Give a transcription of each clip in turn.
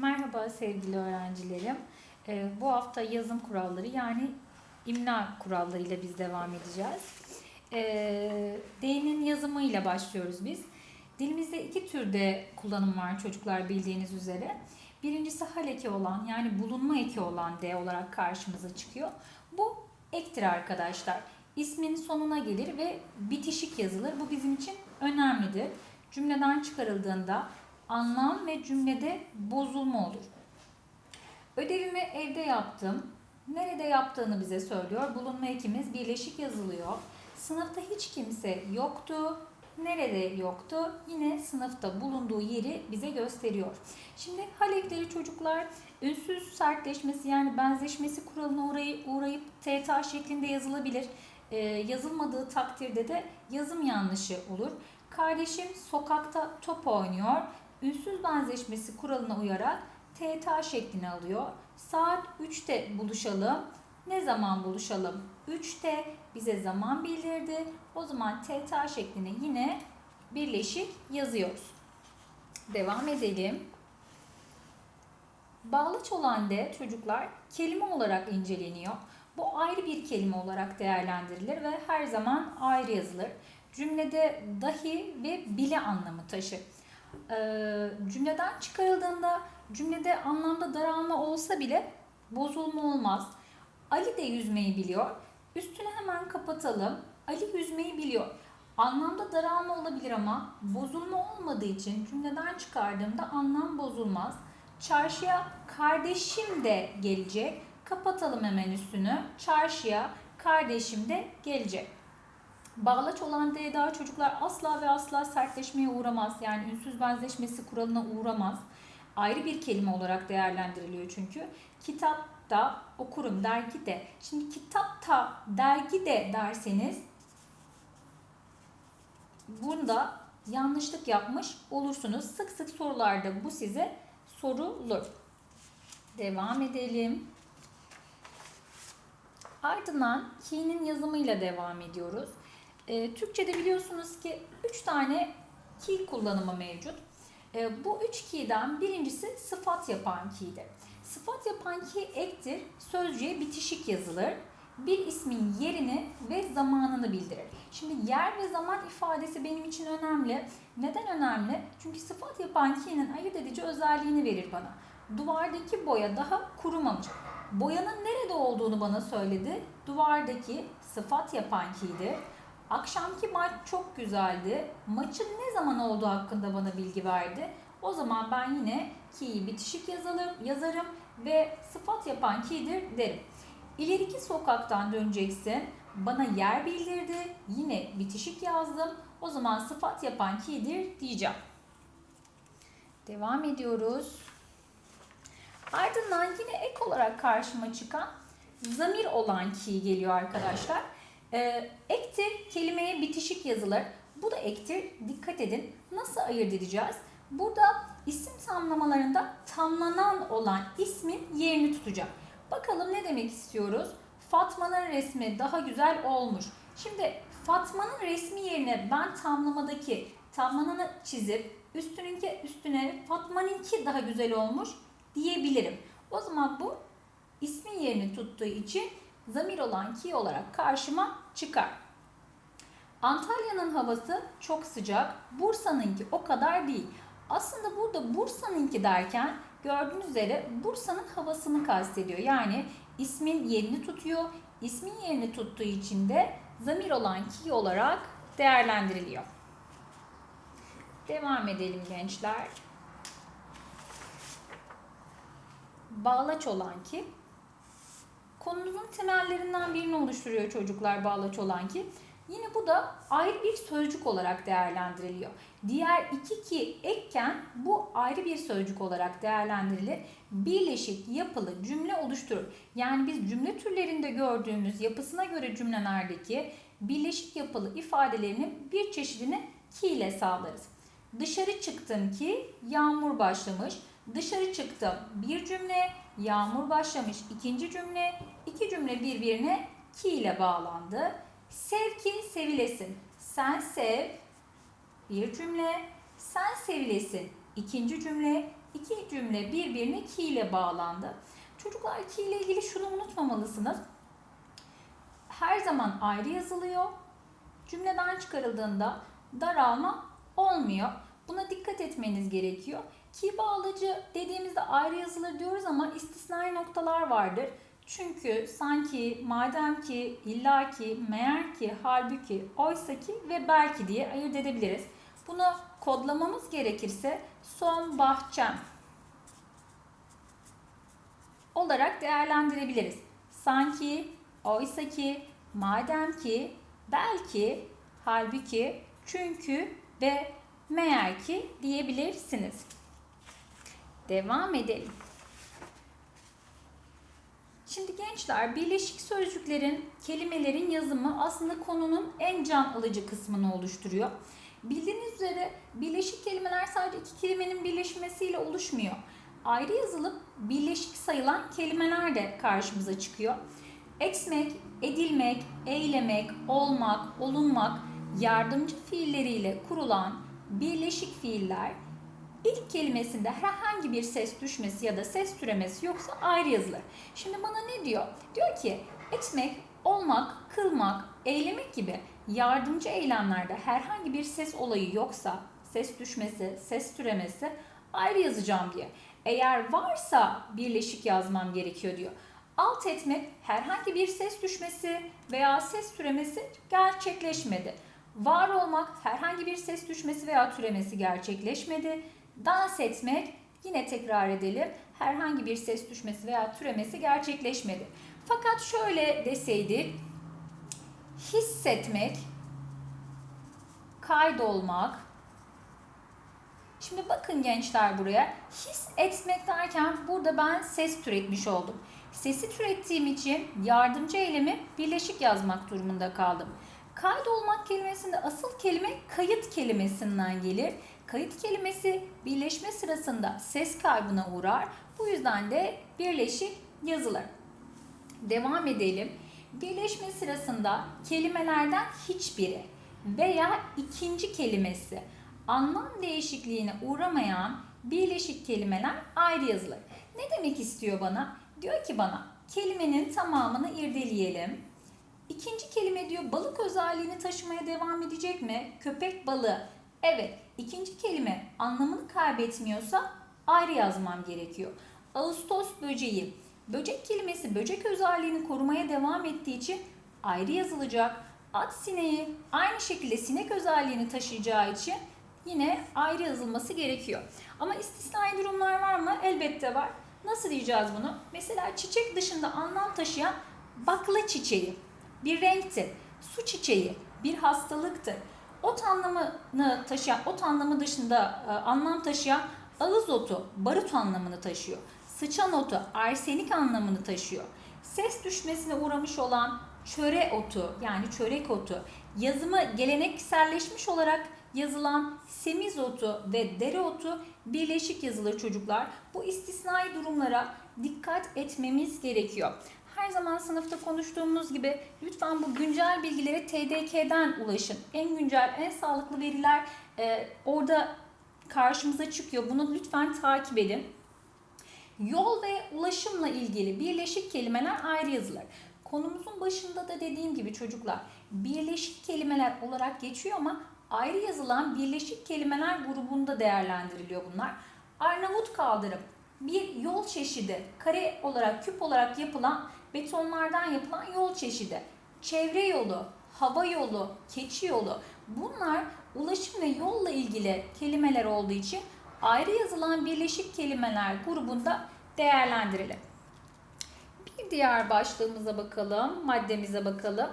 Merhaba sevgili öğrencilerim. Ee, bu hafta yazım kuralları yani imla kurallarıyla biz devam edeceğiz. Ee, D'nin yazımıyla başlıyoruz biz. Dilimizde iki türde kullanım var çocuklar bildiğiniz üzere. Birincisi hal eki olan yani bulunma eki olan D olarak karşımıza çıkıyor. Bu ektir arkadaşlar. İsmin sonuna gelir ve bitişik yazılır. Bu bizim için önemlidir. Cümleden çıkarıldığında anlam ve cümlede bozulma olur. Ödevimi evde yaptım. Nerede yaptığını bize söylüyor. Bulunma ekimiz birleşik yazılıyor. Sınıfta hiç kimse yoktu. Nerede yoktu? Yine sınıfta bulunduğu yeri bize gösteriyor. Şimdi hal ekleri çocuklar ünsüz sertleşmesi yani benzeşmesi kuralına uğrayıp, uğrayıp TTA şeklinde yazılabilir. Ee, yazılmadığı takdirde de yazım yanlışı olur. Kardeşim sokakta top oynuyor. Ünsüz benzeşmesi kuralına uyarak TTA şeklini alıyor. Saat 3'te buluşalım. Ne zaman buluşalım? 3'te bize zaman bildirdi. O zaman TTA şeklini yine birleşik yazıyoruz. Devam edelim. Bağlaç olan de çocuklar kelime olarak inceleniyor. Bu ayrı bir kelime olarak değerlendirilir ve her zaman ayrı yazılır. Cümlede dahi ve bile anlamı taşır. Cümleden çıkarıldığında cümlede anlamda daralma olsa bile bozulma olmaz. Ali de yüzmeyi biliyor. Üstünü hemen kapatalım. Ali yüzmeyi biliyor. Anlamda daralma olabilir ama bozulma olmadığı için cümleden çıkardığımda anlam bozulmaz. Çarşıya kardeşim de gelecek. Kapatalım hemen üstünü. Çarşıya kardeşim de gelecek. Bağlaç olan D daha çocuklar asla ve asla sertleşmeye uğramaz. Yani ünsüz benzeşmesi kuralına uğramaz. Ayrı bir kelime olarak değerlendiriliyor çünkü. Kitapta okurum, dergi de. Şimdi kitapta, dergi de derseniz bunda yanlışlık yapmış olursunuz. Sık sık sorularda bu size sorulur. Devam edelim. Ardından ki'nin yazımıyla devam ediyoruz. E, Türkçe'de biliyorsunuz ki 3 tane ki kullanımı mevcut. E, bu 3 ki'den birincisi sıfat yapan ki'dir. Sıfat yapan ki ektir, sözcüğe bitişik yazılır. Bir ismin yerini ve zamanını bildirir. Şimdi yer ve zaman ifadesi benim için önemli. Neden önemli? Çünkü sıfat yapan ki'nin ayırt edici özelliğini verir bana. Duvardaki boya daha kurumamış. Boyanın nerede olduğunu bana söyledi. Duvardaki sıfat yapan ki'dir. Akşamki maç çok güzeldi. Maçın ne zaman olduğu hakkında bana bilgi verdi. O zaman ben yine ki'yi bitişik yazalım, yazarım ve sıfat yapan ki'dir derim. İleriki sokaktan döneceksin. Bana yer bildirdi. Yine bitişik yazdım. O zaman sıfat yapan ki'dir diyeceğim. Devam ediyoruz. Ardından yine ek olarak karşıma çıkan zamir olan ki geliyor arkadaşlar. Ee, ektir kelimeye bitişik yazılır. Bu da ektir. Dikkat edin. Nasıl ayırt edeceğiz? Burada isim tamlamalarında tamlanan olan ismin yerini tutacak. Bakalım ne demek istiyoruz? Fatma'nın resmi daha güzel olmuş. Şimdi Fatma'nın resmi yerine ben tamlamadaki tamlananı çizip üstününki üstüne Fatma'nınki daha güzel olmuş diyebilirim. O zaman bu ismin yerini tuttuğu için zamir olan ki olarak karşıma çıkar. Antalya'nın havası çok sıcak, Bursa'nınki o kadar değil. Aslında burada Bursa'nınki derken gördüğünüz üzere Bursa'nın havasını kastediyor. Yani ismin yerini tutuyor. İsmin yerini tuttuğu için de zamir olan ki olarak değerlendiriliyor. Devam edelim gençler. Bağlaç olan ki konunun temellerinden birini oluşturuyor çocuklar bağlaç olan ki. Yine bu da ayrı bir sözcük olarak değerlendiriliyor. Diğer iki ki ekken bu ayrı bir sözcük olarak değerlendirilir. Birleşik yapılı cümle oluşturur. Yani biz cümle türlerinde gördüğümüz yapısına göre cümlelerdeki birleşik yapılı ifadelerinin bir çeşidini ki ile sağlarız. Dışarı çıktım ki yağmur başlamış. Dışarı çıktım bir cümle, yağmur başlamış ikinci cümle, iki cümle birbirine ki ile bağlandı. Sev ki sevilesin. Sen sev bir cümle, sen sevilesin ikinci cümle, iki cümle birbirine ki ile bağlandı. Çocuklar ki ile ilgili şunu unutmamalısınız. Her zaman ayrı yazılıyor. Cümleden çıkarıldığında daralma olmuyor. Buna dikkat etmeniz gerekiyor. Ki bağlacı dediğimizde ayrı yazılır diyoruz ama istisnai noktalar vardır. Çünkü sanki, madem ki, illaki, meğer ki, halbuki, oysa ki ve belki diye ayırt edebiliriz. Bunu kodlamamız gerekirse son bahçem olarak değerlendirebiliriz. Sanki, oysa ki, madem ki, belki, halbuki, çünkü ve meğer ki diyebilirsiniz. Devam edelim. Şimdi gençler birleşik sözcüklerin, kelimelerin yazımı aslında konunun en can alıcı kısmını oluşturuyor. Bildiğiniz üzere birleşik kelimeler sadece iki kelimenin birleşmesiyle oluşmuyor. Ayrı yazılıp birleşik sayılan kelimeler de karşımıza çıkıyor. Etmek, edilmek, eylemek, olmak, olunmak yardımcı fiilleriyle kurulan birleşik fiiller ilk kelimesinde herhangi bir ses düşmesi ya da ses türemesi yoksa ayrı yazılır. Şimdi bana ne diyor? Diyor ki etmek, olmak, kılmak, eylemek gibi yardımcı eylemlerde herhangi bir ses olayı yoksa ses düşmesi, ses türemesi ayrı yazacağım diye. Eğer varsa birleşik yazmam gerekiyor diyor. Alt etmek herhangi bir ses düşmesi veya ses türemesi gerçekleşmedi. Var olmak herhangi bir ses düşmesi veya türemesi gerçekleşmedi. Dans etmek yine tekrar edelim. Herhangi bir ses düşmesi veya türemesi gerçekleşmedi. Fakat şöyle deseydik hissetmek, kaydolmak. Şimdi bakın gençler buraya. His etmek derken burada ben ses türetmiş oldum. Sesi türettiğim için yardımcı eylemi birleşik yazmak durumunda kaldım. Kaydolmak kelimesinde asıl kelime kayıt kelimesinden gelir. Kayıt kelimesi birleşme sırasında ses kaybına uğrar. Bu yüzden de birleşik yazılır. Devam edelim. Birleşme sırasında kelimelerden hiçbiri veya ikinci kelimesi anlam değişikliğine uğramayan birleşik kelimeler ayrı yazılır. Ne demek istiyor bana? Diyor ki bana kelimenin tamamını irdeleyelim. İkinci kelime diyor balık özelliğini taşımaya devam edecek mi? Köpek balığı. Evet, ikinci kelime anlamını kaybetmiyorsa ayrı yazmam gerekiyor. Ağustos böceği. Böcek kelimesi böcek özelliğini korumaya devam ettiği için ayrı yazılacak. At sineği aynı şekilde sinek özelliğini taşıyacağı için yine ayrı yazılması gerekiyor. Ama istisnai durumlar var mı? Elbette var. Nasıl diyeceğiz bunu? Mesela çiçek dışında anlam taşıyan bakla çiçeği bir renktir. Su çiçeği bir hastalıktır. Ot anlamını taşıyan, ot anlamı dışında e, anlam taşıyan ağız otu barut anlamını taşıyor. Sıçan otu arsenik anlamını taşıyor. Ses düşmesine uğramış olan çöre otu yani çörek otu yazımı gelenekselleşmiş olarak yazılan semizotu ve dereotu birleşik yazılır çocuklar. Bu istisnai durumlara dikkat etmemiz gerekiyor. Her zaman sınıfta konuştuğumuz gibi lütfen bu güncel bilgileri TDK'den ulaşın. En güncel, en sağlıklı veriler e, orada karşımıza çıkıyor. Bunu lütfen takip edin. Yol ve ulaşımla ilgili birleşik kelimeler ayrı yazılır. Konumuzun başında da dediğim gibi çocuklar birleşik kelimeler olarak geçiyor ama ayrı yazılan birleşik kelimeler grubunda değerlendiriliyor bunlar. Arnavut kaldırım bir yol çeşidi, kare olarak, küp olarak yapılan betonlardan yapılan yol çeşidi. Çevre yolu, hava yolu, keçi yolu bunlar ulaşım ve yolla ilgili kelimeler olduğu için ayrı yazılan birleşik kelimeler grubunda değerlendirelim. Bir diğer başlığımıza bakalım, maddemize bakalım.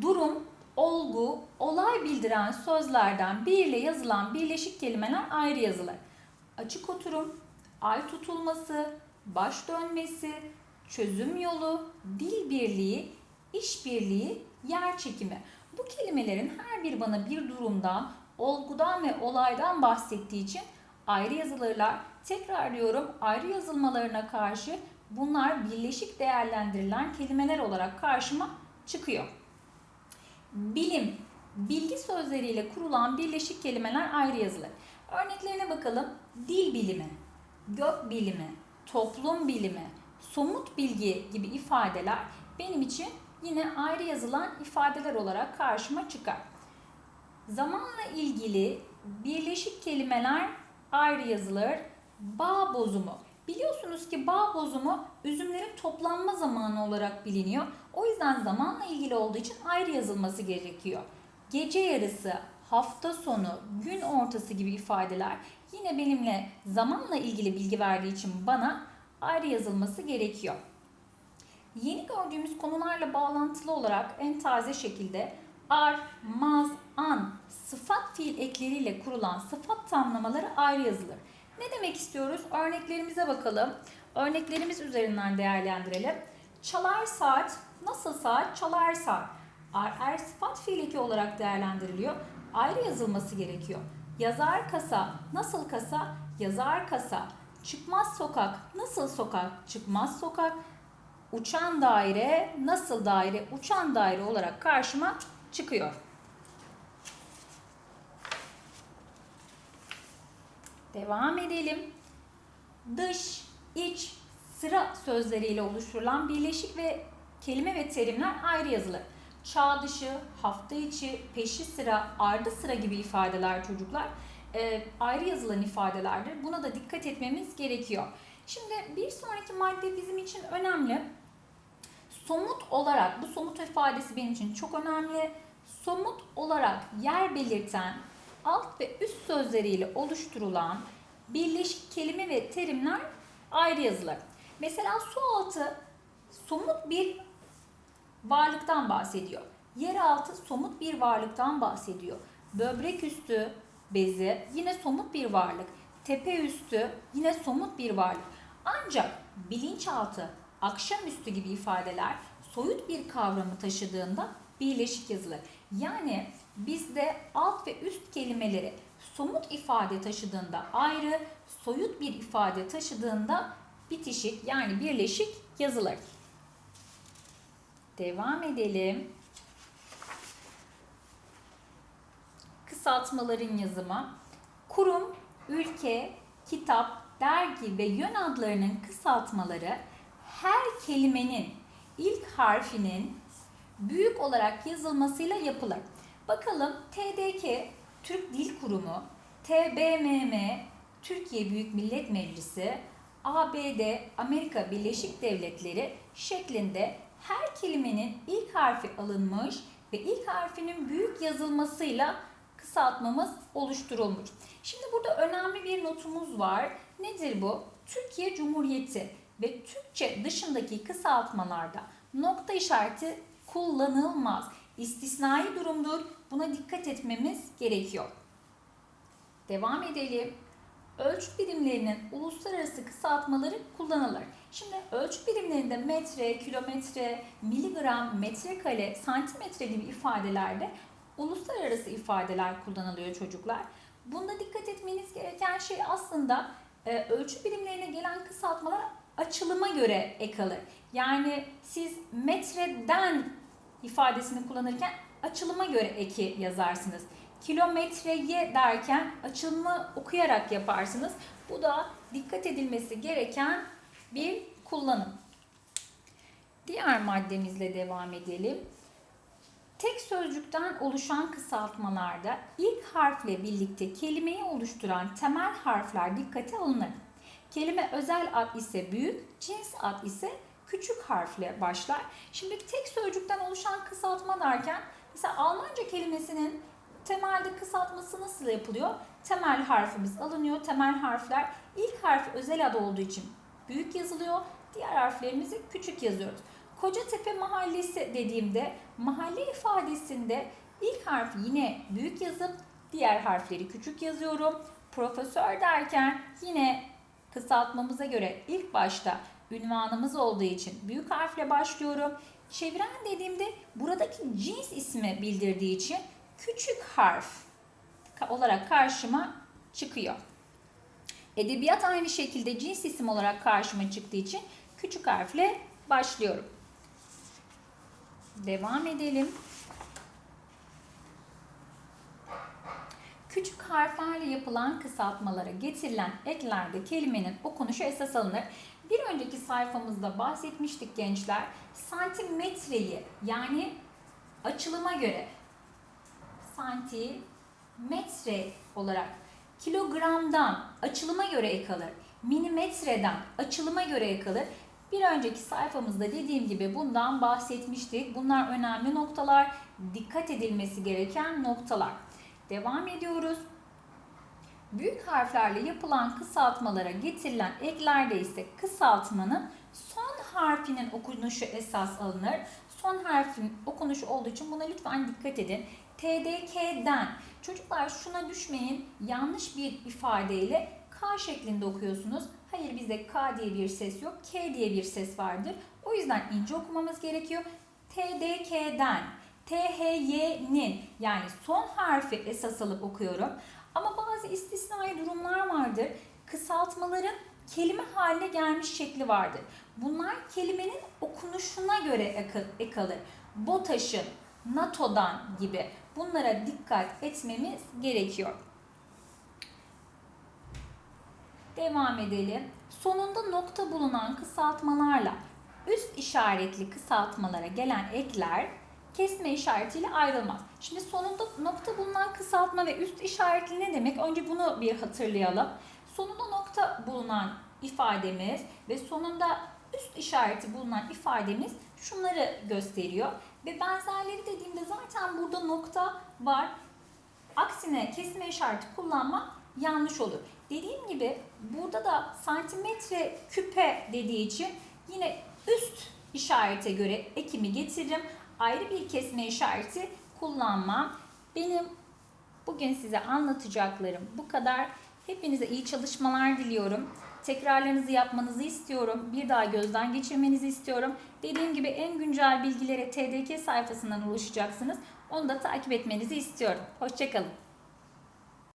Durum, olgu, olay bildiren sözlerden bir ile yazılan birleşik kelimeler ayrı yazılır. Açık oturum, ay tutulması, baş dönmesi, çözüm yolu, dil birliği, iş birliği, yer çekimi. Bu kelimelerin her bir bana bir durumdan, olgudan ve olaydan bahsettiği için ayrı yazılırlar. Tekrar diyorum ayrı yazılmalarına karşı bunlar birleşik değerlendirilen kelimeler olarak karşıma çıkıyor. Bilim, bilgi sözleriyle kurulan birleşik kelimeler ayrı yazılır. Örneklerine bakalım. Dil bilimi, gök bilimi, toplum bilimi, somut bilgi gibi ifadeler benim için yine ayrı yazılan ifadeler olarak karşıma çıkar. Zamanla ilgili birleşik kelimeler ayrı yazılır. Bağ bozumu. Biliyorsunuz ki bağ bozumu üzümlerin toplanma zamanı olarak biliniyor. O yüzden zamanla ilgili olduğu için ayrı yazılması gerekiyor. Gece yarısı, hafta sonu, gün ortası gibi ifadeler yine benimle zamanla ilgili bilgi verdiği için bana ayrı yazılması gerekiyor. Yeni gördüğümüz konularla bağlantılı olarak en taze şekilde ar, maz, an, sıfat fiil ekleriyle kurulan sıfat tamlamaları ayrı yazılır. Ne demek istiyoruz? Örneklerimize bakalım. Örneklerimiz üzerinden değerlendirelim. Çalar saat, nasıl saat? Çalar saat. Ar, er sıfat fiil eki olarak değerlendiriliyor. Ayrı yazılması gerekiyor. Yazar kasa, nasıl kasa? Yazar kasa. Çıkmaz sokak, nasıl sokak? Çıkmaz sokak. Uçan daire, nasıl daire? Uçan daire olarak karşıma çıkıyor. Devam edelim. Dış, iç, sıra sözleriyle oluşturulan birleşik ve kelime ve terimler ayrı yazılır. Çağ dışı, hafta içi, peşi sıra, ardı sıra gibi ifadeler çocuklar e, ayrı yazılan ifadelerdir. Buna da dikkat etmemiz gerekiyor. Şimdi bir sonraki madde bizim için önemli. Somut olarak, bu somut ifadesi benim için çok önemli. Somut olarak yer belirten alt ve üst sözleriyle oluşturulan birleşik kelime ve terimler ayrı yazılır. Mesela su altı somut bir varlıktan bahsediyor. Yeraltı somut bir varlıktan bahsediyor. Böbrek üstü bezi yine somut bir varlık. Tepe üstü yine somut bir varlık. Ancak bilinçaltı, akşamüstü gibi ifadeler soyut bir kavramı taşıdığında birleşik yazılır. Yani bizde alt ve üst kelimeleri somut ifade taşıdığında ayrı, soyut bir ifade taşıdığında bitişik yani birleşik yazılır. Devam edelim. Kısaltmaların yazımı. Kurum, ülke, kitap, dergi ve yön adlarının kısaltmaları her kelimenin ilk harfinin büyük olarak yazılmasıyla yapılır. Bakalım TDK Türk Dil Kurumu, TBMM Türkiye Büyük Millet Meclisi, ABD Amerika Birleşik Devletleri şeklinde her kelimenin ilk harfi alınmış ve ilk harfinin büyük yazılmasıyla kısaltmamız oluşturulmuş. Şimdi burada önemli bir notumuz var. Nedir bu? Türkiye Cumhuriyeti ve Türkçe dışındaki kısaltmalarda nokta işareti kullanılmaz. İstisnai durumdur. Buna dikkat etmemiz gerekiyor. Devam edelim. Ölçü birimlerinin uluslararası kısaltmaları kullanılır. Şimdi ölçü birimlerinde metre, kilometre, miligram, metrekare, santimetre gibi ifadelerde uluslararası ifadeler kullanılıyor çocuklar. Bunda dikkat etmeniz gereken şey aslında e, ölçü birimlerine gelen kısaltmalar açılıma göre ek alır. Yani siz metreden ifadesini kullanırken açılıma göre eki yazarsınız. Kilometreye derken açılımı okuyarak yaparsınız. Bu da dikkat edilmesi gereken bir kullanım. Diğer maddemizle devam edelim. Tek sözcükten oluşan kısaltmalarda ilk harfle birlikte kelimeyi oluşturan temel harfler dikkate alınır. Kelime özel ad ise büyük, cins ad ise küçük harfle başlar. Şimdi tek sözcükten oluşan kısaltma derken mesela Almanca kelimesinin temelde kısaltması nasıl yapılıyor? Temel harfimiz alınıyor. Temel harfler ilk harfi özel ad olduğu için büyük yazılıyor. Diğer harflerimizi küçük yazıyoruz. Kocatepe Mahallesi dediğimde mahalle ifadesinde ilk harfi yine büyük yazıp diğer harfleri küçük yazıyorum. Profesör derken yine kısaltmamıza göre ilk başta ünvanımız olduğu için büyük harfle başlıyorum. Çeviren dediğimde buradaki cins ismi bildirdiği için küçük harf olarak karşıma çıkıyor. Edebiyat aynı şekilde cins isim olarak karşıma çıktığı için küçük harfle başlıyorum. Devam edelim. Küçük harflerle yapılan kısaltmalara getirilen eklerde kelimenin okunuşu esas alınır. Bir önceki sayfamızda bahsetmiştik gençler. Santimetreyi yani açılıma göre santimetre olarak kilogramdan açılıma göre ek alır. Milimetreden açılıma ek alır. Bir önceki sayfamızda dediğim gibi bundan bahsetmiştik. Bunlar önemli noktalar, dikkat edilmesi gereken noktalar. Devam ediyoruz. Büyük harflerle yapılan kısaltmalara getirilen eklerde ise kısaltmanın son harfinin okunuşu esas alınır. Son harfin okunuşu olduğu için buna lütfen dikkat edin. TDK'den. Çocuklar şuna düşmeyin. Yanlış bir ifadeyle K şeklinde okuyorsunuz. Hayır bizde K diye bir ses yok. K diye bir ses vardır. O yüzden ince okumamız gerekiyor. TDK'den. THY'nin yani son harfi esas alıp okuyorum. Ama bazı istisnai durumlar vardır. Kısaltmaların kelime haline gelmiş şekli vardır. Bunlar kelimenin okunuşuna göre ek alır. BOTAŞ'ın, NATO'dan gibi bunlara dikkat etmemiz gerekiyor. Devam edelim. Sonunda nokta bulunan kısaltmalarla üst işaretli kısaltmalara gelen ekler kesme işaretiyle ayrılmaz. Şimdi sonunda nokta bulunan kısaltma ve üst işaretli ne demek? Önce bunu bir hatırlayalım. Sonunda nokta bulunan ifademiz ve sonunda üst işareti bulunan ifademiz şunları gösteriyor. Ve benzerleri dediğimde zaten burada nokta var. Aksine kesme işareti kullanmak yanlış olur. Dediğim gibi burada da santimetre küpe dediği için yine üst işarete göre ekimi getiririm. Ayrı bir kesme işareti kullanmam. Benim bugün size anlatacaklarım bu kadar. Hepinize iyi çalışmalar diliyorum. Tekrarlarınızı yapmanızı istiyorum. Bir daha gözden geçirmenizi istiyorum. Dediğim gibi en güncel bilgilere TDK sayfasından ulaşacaksınız. Onu da takip etmenizi istiyorum. Hoşçakalın.